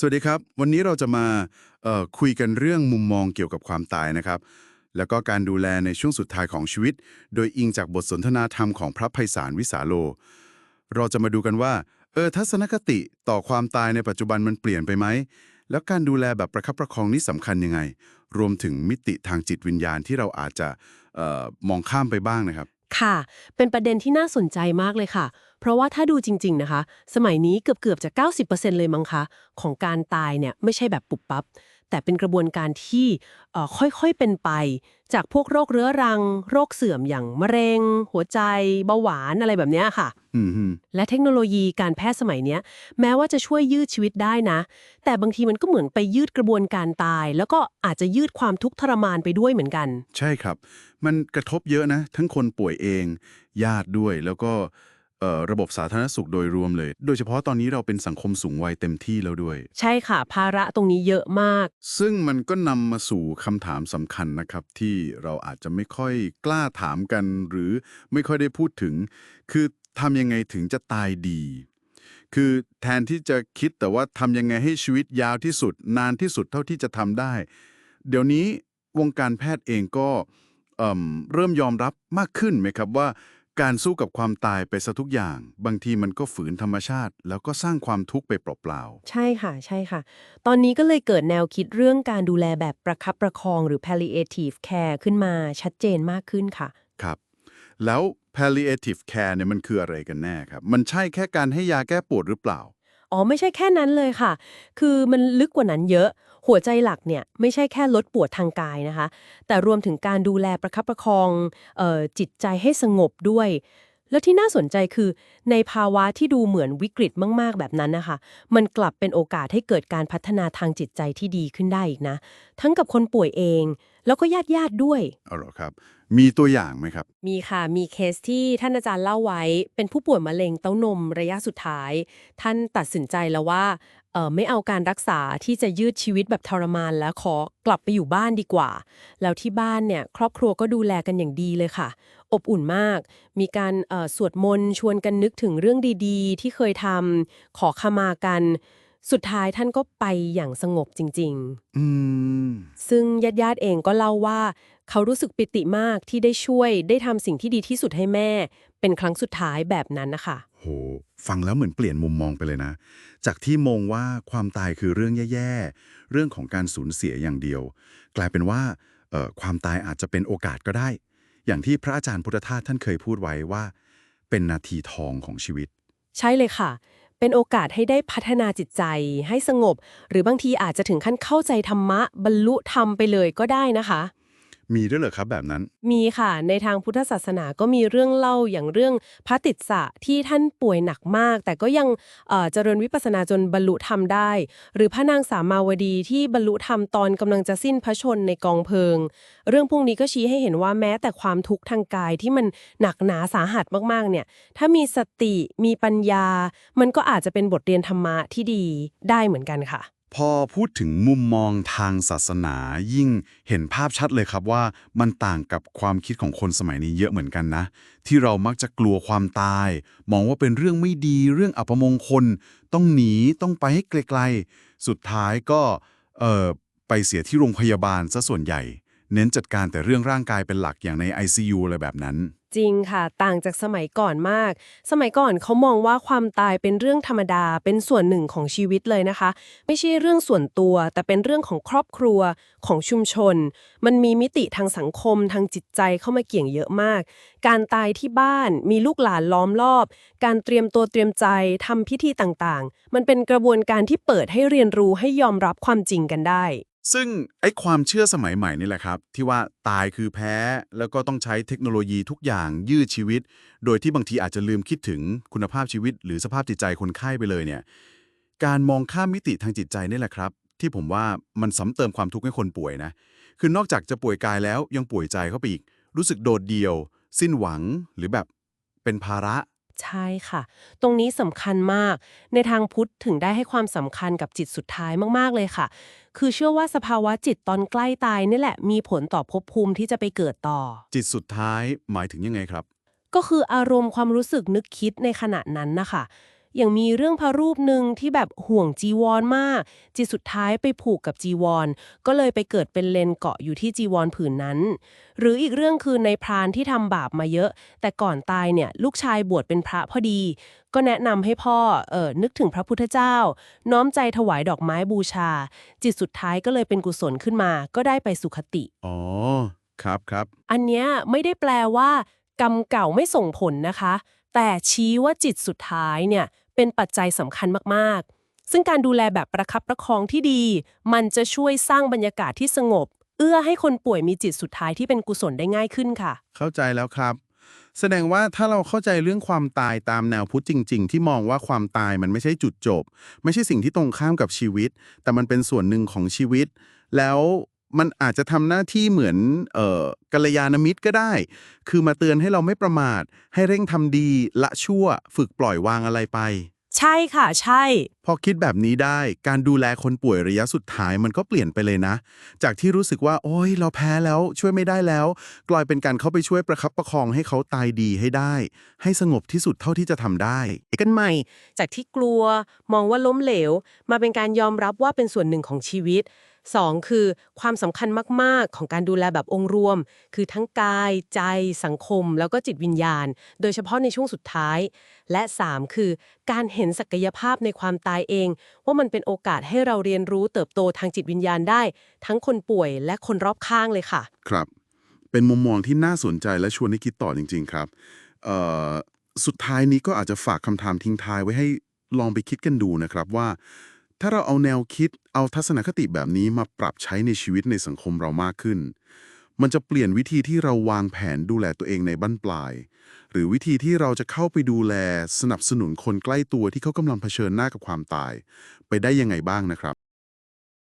สวัสดีครับ วันนี้เราจะมาคุยกันเรื่องมุมมองเกี่ยวกับความตายนะครับ แล้วก็การดูแลในช่วงสุดท้ายของชีวิต โดยอิงจากบทสนทนาธรรมของพระไพศาลวิสาโล เราจะมาดูกันว่าเออทัศนคติต่อความตายในปัจจุบันมันเปลี่ยนไปไหม แล้วการดูแลแบบประคับประคองนี่สำคัญยังไง รวมถึงมิติทางจิตวิญญาณที่เราอาจจะออมองข้ามไปบ้างนะครับ ค่ะ เป็นประเด็นที่น่าสนใจมากเลยค่ะ เพราะว่าถ้าดูจริง ๆ นะคะ สมัยนี้เกือบๆจะ 90%เลยมั้งคะ ของการตายเนี่ยไม่ใช่แบบปุบปับ แต่เป็นกระบวนการที่เอ่อค่อยๆเป็นไป จากพวกโรคเรื้อรัง โรคเสื่อมอย่างมะเร็ง หัวใจ เบาหวานอะไรแบบเนี้ยค่ะอืมฮึและเทคโนโลยีการแพทย์สมัยเนี้ยแม้ว่าจะช่วยยืดชีวิตได้นะ แต่บางทีมันก็เหมือนไปยืดกระบวนการตาย แล้วก็อาจจะยืดความทุกข์ทรมานไปด้วยเหมือนกัน ใช่ครับ มันกระทบเยอะนะ ทั้งคนป่วยเอง ญาติด้วยแล้วก็เอ่อ ระบบสาธารณสุขโดยรวมเลย โดยเฉพาะตอนนี้เราเป็นสังคมสูงวัยเต็มที่แล้วด้วย ใช่ค่ะ ภาระตรงนี้เยอะมาก ซึ่งมันก็นำมาสู่คำถามสำคัญนะครับ ที่เราอาจจะไม่ค่อยกล้าถามกัน หรือไม่ค่อยได้พูดถึง คือทำยังไงถึงจะตายดี คือแทนที่จะคิดแต่ว่าทำยังไงให้ชีวิตยาวที่สุด นานที่สุดเท่าที่จะทำได้ เดี๋ยวนี้วงการแพทย์เองก็เอิ่มเริ่มยอมรับมากขึ้นไหมครับว่า การสู้กับความตายไปซะทุกอย่าง บางทีมันก็ฝืนธรรมชาติ แล้วก็สร้างความทุกข์ไปเปล่าใช่ค่ะ ใช่ค่ะ ตอนนี้ก็เลยเกิดแนวคิดเรื่องการดูแลแบบประคับประคองหรือ palliative care ขึ้นมาชัดเจนมากขึ้นค่ะๆครับ แล้ว palliative care เนี่ยมันคืออะไรกันแน่ครับ มันใช่แค่การให้ยาแก้ปวดหรือเปล่า อ๋อไม่ใช่แค่นั้นเลยค่ะ คือมันลึกกว่านั้นเยอะ หัวใจหลักเนี่ยไม่ใช่แค่ลดปวดทางกายนะคะ แต่รวมถึงการดูแลประคับประคองออจิตใจให้สงบด้วย แล้วที่น่าสนใจคือในภาวะที่ดูเหมือนวิกฤตมาก ๆ แบบนั้นนะคะ มันกลับเป็นโอกาสให้เกิดการพัฒนาทางจิตใจที่ดีขึ้นได้อีกนะ ทั้งกับคนป่วยเอง แล้วก็ญาติญาติๆด้วยเอาเหรอครับ มีตัวอย่างไหมครับ มีค่ะ มีเคสที่ท่านอาจารย์เล่าไว้ เป็นผู้ป่วยมะเร็งเต้านมระยะสุดท้าย ท่านตัดสินใจแล้วว่าเออไม่เอาการรักษาที่จะยืดชีวิตแบบทรมานแล้วขอกลับไปอยู่บ้านดีกว่า แล้วที่บ้านเนี่ยครอบครัวก็ดูแลกันอย่างดีเลยค่ะ อบอุ่นมาก มีการเอ่อสวดมนต์ชวนกันนึกถึงเรื่องดีๆ ที่เคยทำขอขมากัน สุดท้ายท่านก็ไปอย่างสงบจริง ๆ อืม ซึ่งญาติญาติๆเองก็เล่าว่า เขารู้สึกปิติมากที่ได้ช่วยได้ทำสิ่งที่ดีที่สุดให้แม่ เป็นครั้งสุดท้ายแบบนั้นนะคะ โห ฟังแล้วเหมือนเปลี่ยนมุมมองไปเลยนะ จากที่มองว่าความตายคือเรื่องแย่ๆ เรื่องของการสูญเสียอย่างเดียว กลายเป็นว่าเอ่อความตายอาจจะเป็นโอกาสก็ได้ อย่างที่พระอาจารย์พุทธทาสท่านเคยพูดไว้ว่า เป็นนาทีทองของชีวิต ใช่เลยค่ะ เป็นโอกาสให้ได้พัฒนาจิตใจ ให้สงบ หรือบางทีอาจจะถึงขั้นเข้าใจธรรมะ บรรลุธรรมไปเลยก็ได้นะคะ มีด้วยเหรอครับแบบนั้น มีค่ะ ในทางพุทธศาสนาก็มีเรื่องเล่าอย่างเรื่องพระติสสะที่ท่านป่วยหนักมาก แต่ก็ยังเอ่อเจริญวิปัสสนาจนบรรลุธรรมได้ หรือพระนางสามาวดีที่บรรลุธรรมตอนกำลังจะสิ้นพระชนในกองเพลิง เรื่องพวกนี้ก็ชี้ให้เห็นว่าแม้แต่ความทุกข์ทางกายที่มันหนักหนาสาหัสมากๆเนี่ย ถ้ามีสติมีปัญญา มันก็อาจจะเป็นบทเรียนธรรมะที่ดีได้เหมือนกันค่ะ พอพูดถึงมุมมองทางศาสนายิ่งเห็นภาพชัดเลยครับว่ามันต่างกับความคิดของคนสมัยนี้เยอะเหมือนกันนะ ที่เรามักจะกลัวความตาย มองว่าเป็นเรื่องไม่ดีเรื่องอัปมงคล ต้องหนีต้องไปให้ไกลๆ สุดท้ายก็เออไปเสียที่โรงพยาบาลซะส่วนใหญ่ เน้นจัดการแต่เรื่องร่างกายเป็นหลักอย่างใน ICU อะไรแบบนั้น จริงค่ะ ต่างจากสมัยก่อนมาก สมัยก่อนเขามองว่าความตายเป็นเรื่องธรรมดา เป็นส่วนหนึ่งของชีวิตเลยนะคะ ไม่ใช่เรื่องส่วนตัว แต่เป็นเรื่องของครอบครัวของชุมชน มันมีมิติทางสังคมทางจิตใจเข้ามาเกี่ยงเยอะมาก การตายที่บ้านมีลูกหลานล้อมรอบ การเตรียมตัวเตรียมใจทำพิธีต่างๆ มันเป็นกระบวนการที่เปิดให้เรียนรู้ให้ยอมรับความจริงกันได้ ซึ่งไอ้ความเชื่อสมัยใหม่นี่แหละครับ ที่ว่าตายคือแพ้แล้วก็ต้องใช้เทคโนโลยีทุกอย่างยืดชีวิต โดยที่บางทีอาจจะลืมคิดถึงคุณภาพชีวิต หรือสภาพจิตใจคนไข้ไปเลยเนี่ยการมองข้ามมิติทางจิตใจนี่แหละครับ ที่ผมว่ามันซ้ำเติมความทุกข์ให้คนป่วยนะ คือนอกจากจะป่วยกายแล้วยังป่วยใจเข้าไปอีก รู้สึกโดดเดี่ยว สิ้นหวังหรือแบบเป็นภาระ ใช่ค่ะ ตรงนี้สำคัญมาก ในทางพุทธถึงได้ให้ความสำคัญกับจิตสุดท้ายมากๆเลยค่ะ คือเชื่อว่าสภาวะจิตตอนใกล้ตายนี่แหละมีผลต่อภพภูมิที่จะไปเกิดต่อ จิตสุดท้ายหมายถึงยังไงครับ ก็คืออารมณ์ความรู้สึกนึกคิดในขณะนั้นนะคะ อย่างมีเรื่องพระรูปหนึ่งที่แบบห่วงจีวรมาก จิตสุดท้ายไปผูกกับจีวร ก็เลยไปเกิดเป็นเลนเกาะอยู่ที่จีวรผืนนั้น หรืออีกเรื่องคือในพรานที่ทำบาปมาเยอะ แต่ก่อนตายเนี่ยลูกชายบวชเป็นพระพอดี ก็แนะนำให้พ่อเออนึกถึงพระพุทธเจ้า น้อมใจถวายดอกไม้บูชา จิตสุดท้ายก็เลยเป็นกุศลขึ้นมา ก็ได้ไปสุขติอ๋อครับครับอันเนี้ยไม่ได้แปลว่ากรรมเก่าไม่ส่งผลนะคะ แต่ชี้ว่าจิตสุดท้ายเนี่ยเป็นปัจจัยสำคัญมากๆ ซึ่งการดูแลแบบประคับประคองที่ดี มันจะช่วยสร้างบรรยากาศที่สงบ เอื้อให้คนป่วยมีจิตสุดท้ายที่เป็นกุศลได้ง่ายขึ้นค่ะ เข้าใจแล้วครับ แสดงว่าถ้าเราเข้าใจเรื่องความตายตามแนวพุทธจริง ๆ ที่มองว่าความตายมันไม่ใช่จุดจบ ไม่ใช่สิ่งที่ตรงข้ามกับชีวิต แต่มันเป็นส่วนหนึ่งของชีวิต แล้ว มันอาจจะทำหน้าที่เหมือนเอ่อกัลยาณมิตรก็ได้ คือมาเตือนให้เราไม่ประมาท ให้เร่งทำดีละชั่ว ฝึกปล่อยวางอะไรไป ใช่ค่ะ ใช่ พอคิดแบบนี้ได้ การดูแลคนป่วยระยะสุดท้ายมันก็เปลี่ยนไปเลยนะ จากที่รู้สึกว่า โอ้ยเราแพ้แล้วช่วยไม่ได้แล้ว กลายเป็นการเข้าไปช่วยประคับประคองให้เขาตายดีให้ได้ ให้สงบที่สุดเท่าที่จะทำได้ กันใหม่ จากที่กลัว มองว่าล้มเหลว มาเป็นการยอมรับว่าเป็นส่วนหนึ่งของชีวิต 2. คือความสำคัญมาก ๆ ของการดูแลแบบองค์รวม คือทั้งกาย ใจ สังคม แล้วก็จิตวิญญาณ โดยเฉพาะในช่วงสุดท้าย และ 3. คือการเห็นศักยภาพในความตายเอง ว่ามันเป็นโอกาสให้เราเรียนรู้เติบโตทางจิตวิญญาณได้ ทั้งคนป่วยและคนรอบข้างเลยค่ะ ครับ เป็นมุมมองที่น่าสนใจและชวนให้คิดต่อจริง ๆ ครับสุดท้ายนี้ก็อาจจะฝากคำถามทิ้งท้ายไว้ให้ลองไปคิดกันดูนะครับว่า ถ้าเราเอาแนวคิดเอาทัศนคติแบบนี้มาปรับใช้ในชีวิตในสังคมเรามากขึ้น มันจะเปลี่ยนวิธีที่เราวางแผนดูแลตัวเองในบั้นปลาย หรือวิธีที่เราจะเข้าไปดูแลสนับสนุนคนใกล้ตัวที่เขากำลังเผชิญหน้ากับความตาย ไปได้ยังไงบ้างนะครับ